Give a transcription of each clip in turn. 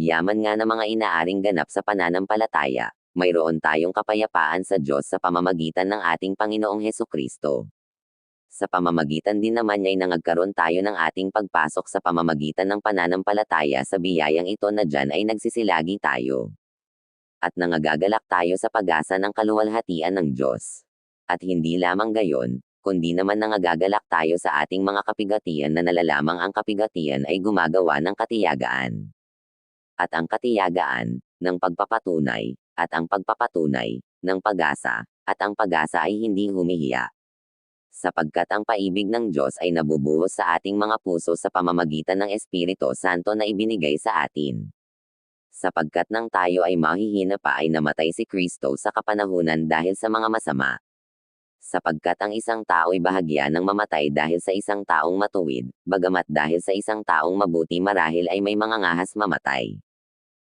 Yaman nga ng mga inaaring ganap sa pananampalataya, mayroon tayong kapayapaan sa Diyos sa pamamagitan ng ating Panginoong Heso Kristo. Sa pamamagitan din naman ay nangagkaroon tayo ng ating pagpasok sa pamamagitan ng pananampalataya sa biyayang ito na dyan ay nagsisilagi tayo. At nangagagalak tayo sa pag-asa ng kaluwalhatian ng Diyos. At hindi lamang gayon, kundi naman nangagagalak tayo sa ating mga kapigatian na nalalamang ang kapigatian ay gumagawa ng katiyagaan. At ang katiyagaan, ng pagpapatunay, at ang pagpapatunay, ng pag-asa, at ang pag-asa ay hindi humihiya. Sapagkat ang paibig ng Diyos ay nabubuhos sa ating mga puso sa pamamagitan ng Espiritu Santo na ibinigay sa atin. Sapagkat nang tayo ay mahihina pa ay namatay si Kristo sa kapanahunan dahil sa mga masama. Sapagkat ang isang tao ay bahagya ng mamatay dahil sa isang taong matuwid, bagamat dahil sa isang taong mabuti marahil ay may mga ngahas mamatay.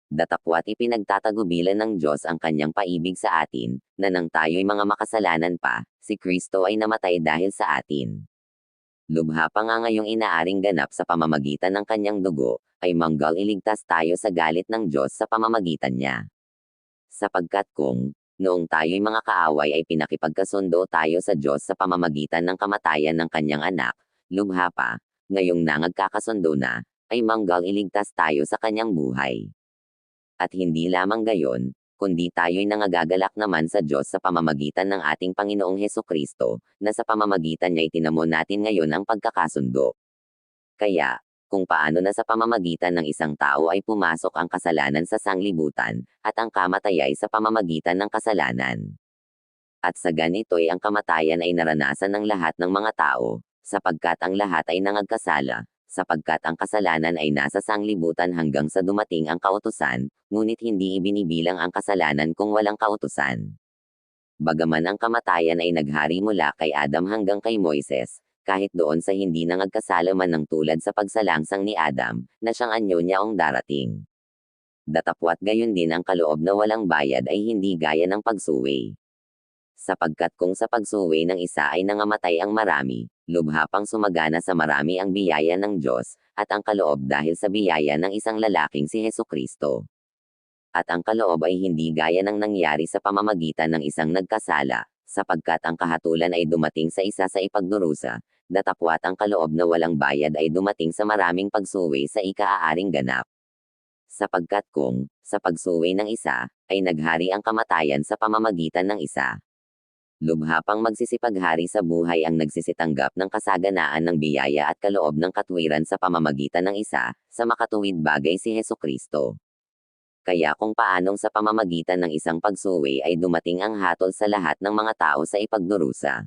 Datapwat ipinagtatagubilan ng Diyos ang kanyang paibig sa atin, na nang tayo'y mga makasalanan pa, si Kristo ay namatay dahil sa atin. Lubha pa nga ngayong inaaring ganap sa pamamagitan ng kanyang dugo, ay manggal iligtas tayo sa galit ng Diyos sa pamamagitan niya. Sapagkat kung, noong tayo'y mga kaaway ay pinakipagkasundo tayo sa Diyos sa pamamagitan ng kamatayan ng kanyang anak, lubha pa, ngayong nangagkakasundo na, ay manggal iligtas tayo sa kanyang buhay. At hindi lamang gayon, kundi tayo'y nangagagalak naman sa Diyos sa pamamagitan ng ating Panginoong Heso Kristo, na sa pamamagitan niya'y tinamo natin ngayon ang pagkakasundo. Kaya, kung paano na sa pamamagitan ng isang tao ay pumasok ang kasalanan sa sanglibutan, at ang kamatayay sa pamamagitan ng kasalanan. At sa ganito'y ang kamatayan ay naranasan ng lahat ng mga tao, sapagkat ang lahat ay nangagkasala, sapagkat ang kasalanan ay nasa sanglibutan hanggang sa dumating ang kautusan, ngunit hindi ibinibilang ang kasalanan kung walang kautusan. Bagaman ang kamatayan ay naghari mula kay Adam hanggang kay Moises, kahit doon sa hindi nangagkasala man ng tulad sa pagsalangsang ni Adam, na siyang anyo niyaong darating. Datapwat gayon din ang kaloob na walang bayad ay hindi gaya ng pagsuwi. Sapagkat kung sa pagsuwi ng isa ay nangamatay ang marami, lubha pang sumagana sa marami ang biyaya ng Diyos, at ang kaloob dahil sa biyaya ng isang lalaking si Heso Kristo. At ang kaloob ay hindi gaya ng nangyari sa pamamagitan ng isang nagkasala, sapagkat ang kahatulan ay dumating sa isa sa ipagdurusa, datapwat ang kaloob na walang bayad ay dumating sa maraming pagsuwi sa ikaaaring ganap. Sapagkat kung, sa pagsuwi ng isa, ay naghari ang kamatayan sa pamamagitan ng isa, lubha pang magsisipaghari sa buhay ang nagsisitanggap ng kasaganaan ng biyaya at kaloob ng katwiran sa pamamagitan ng isa, sa makatuwid bagay si Heso Kristo. Kaya kung paanong sa pamamagitan ng isang pagsuwi ay dumating ang hatol sa lahat ng mga tao sa ipagdurusa.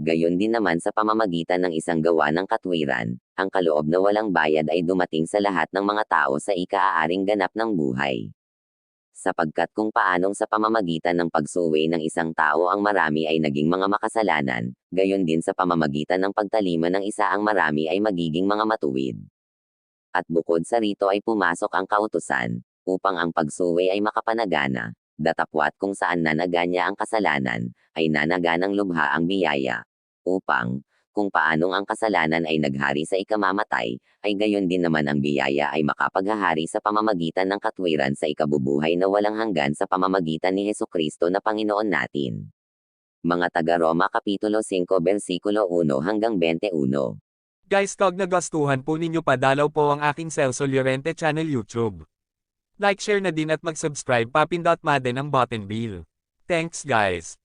Gayon din naman sa pamamagitan ng isang gawa ng katwiran, ang kaloob na walang bayad ay dumating sa lahat ng mga tao sa ikaaaring ganap ng buhay sapagkat kung paanong sa pamamagitan ng pagsuwi ng isang tao ang marami ay naging mga makasalanan, gayon din sa pamamagitan ng pagtalima ng isa ang marami ay magiging mga matuwid. At bukod sa rito ay pumasok ang kautusan, upang ang pagsuwi ay makapanagana, datapwat kung saan nanaganya ang kasalanan, ay nanaganang lubha ang biyaya. Upang, kung paanong ang kasalanan ay naghari sa ikamamatay, ay gayon din naman ang biyaya ay makapaghahari sa pamamagitan ng katwiran sa ikabubuhay na walang hanggan sa pamamagitan ni Heso Kristo na Panginoon natin. Mga taga-Roma Kapitulo 5 versikulo 1 hanggang 21 Guys kag nagastuhan po ninyo padalaw po ang aking Celso Llorente channel YouTube. Like share na din at mag-subscribe papindot ma din ang button bill. Thanks guys.